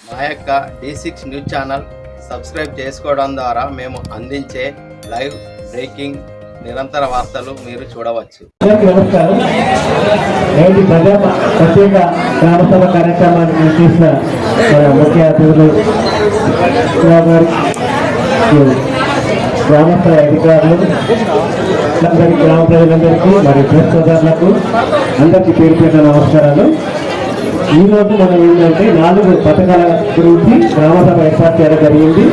మా యొక్క D six news channel subscribe చేసుకోవడం ద్వారా మేము అందించే లైవ్ బ్రేకింగ్ నిరంతర వార్తలు మీరు చూడవచ్చు. నమస్కారం. నేటి ప్రజా ప్రత్యేక గ్రామసభ కార్యక్రమానికి చేసిన ముఖ్య అతిథులు శివరావు గ్రామస్థాయి అధికారులు అందరి గ్రామ ప్రజలందరికీ మరియు ప్రెస్ సోదరులకు అందరికీ పేరు పేరున నమస్కారాలు. ఈ రోజు మనం ఏంటంటే నాలుగు పథకాల గురించి గ్రామసభ ఏర్పాటు చేయడం జరిగింది.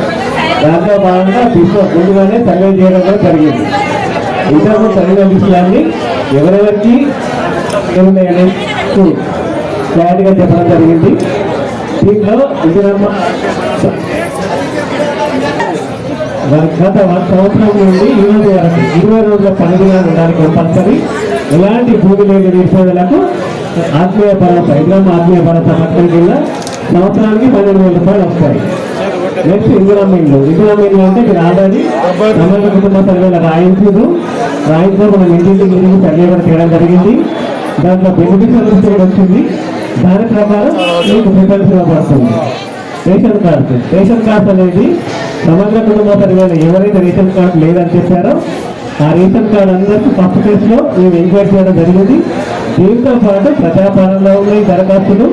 దాంట్లో భాగంగా తీసుకో ముందుగానే సర్వే చేయడం కూడా జరిగింది. ఇంతకు చదివిన విషయాన్ని ఎవరెవరికి ఏమున్నాయని క్లారిటీగా చెప్పడం జరిగింది. దీంట్లో ఇందిరమ్మ గత సంవత్సరం నుండి ఈ వరకు ఇరవై రోజుల పని దినాలు ఉండాలి కంపల్సరీ ఎలాంటి భూమి లేని నిరుపేదలకు ఆత్మీయ భరోసా ఇంద్రమ్మ ఆత్మీయ భరోసా పథకం కింద సంవత్సరానికి పన్నెండు వేల రూపాయలు వస్తాయి. నెక్స్ట్ ఇందిరమ్మ ఇల్లు. ఇందిరమ్మ ఇల్లు అంటే మీరు ఆల్రెడీ సమగ్ర కుటుంబ సర్వేలో రాయించారు రాయించిన మనం ఇంటింటికి ఇంటికి సర్వే చేయడం జరిగింది. దాంట్లో బెనిఫిట్ సర్టిఫికేట్ వచ్చింది. దాని ప్రకారం మీకు ప్రిఫరెన్స్ ఇవ్వబడుతుంది రేషన్ కార్డు. రేషన్ కార్డు అనేది సమగ్ర కుటుంబ సర్వేలు ఎవరైతే రేషన్ కార్డు లేదని చెప్పారో ఆ రేషన్ కార్డు అందరికీ ఫస్ట్ ఫేజ్లో మేము ఎంక్వైరీ చేయడం జరిగింది. దీంతో పాటు ప్రజాపాలనలో ఉన్నాయి దరఖాస్తులు.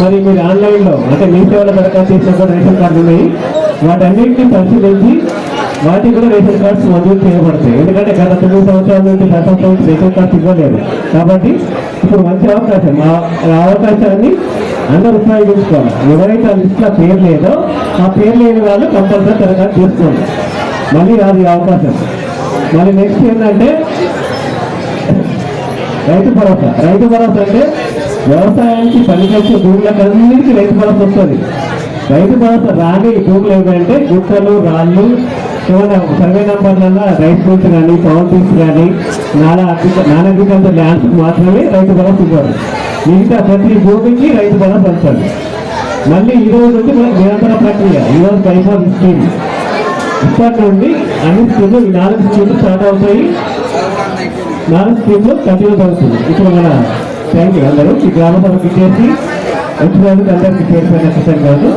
మరి మీరు ఆన్లైన్లో అంటే మీ సేవల దరఖాస్తు చేసిన కూడా రేషన్ కార్డు ఉన్నాయి. వాటన్నింటినీ పరిశీలించి వాటికి కూడా రేషన్ కార్డ్స్ మంజూరు చేయబడతాయి. ఎందుకంటే గత తొమ్మిది సంవత్సరాల నుంచి గత సంవత్సరం రేషన్ కార్డ్స్ ఇవ్వలేదు. కాబట్టి ఇప్పుడు మంచి అవకాశం. ఆ ఆ అవకాశాన్ని అందరూ ఉపయోగించుకోవాలి. ఎవరైతే ఆ లిస్ట్లో పేరు లేదో ఆ పేరు లేని వాళ్ళు కంపల్సరీ దరఖాస్తు చేసుకోండి మళ్ళీ అది అవకాశం. మరి నెక్స్ట్ ఏంటంటే రైతు భరోసా. రైతు భరోసా అంటే వ్యవసాయానికి పనిచేసే భూములకు అన్నిటికీ రైతు భరోసా వస్తుంది. రైతు భరోసా రాని భూములు ఏంటంటే గుట్టలు రాళ్ళు ఏమైనా సర్వే నంబర్లలో రైస్ మిల్స్ కానీ కౌంటీస్ కానీ నానా నాన్ అగ్రికల్చర్ ల్యాండ్స్ మాత్రమే రైతు భరోసా ఇవ్వాలి మిగతా ప్రతి భూమికి రైతు భరోసా వస్తుంది మళ్ళీ ఈ రోజు మనకు నిరంతర ప్రక్రియ. ఈ రోజు స్కీమ్. ఇప్పటి నుండి అన్ని స్కీమ్లు ఈ నాలుగు స్కీమ్లు స్టార్ట్ అవుతాయి. నాలుగు స్కీమ్లు కంటిన్యూస్ అవుతుంది ఇప్పుడు మన థ్యాంక్ యూ అందరూ. ఈ గ్రామ సభకి చేసి వచ్చినందుకు అందరికీ పేరు పైన కాదు.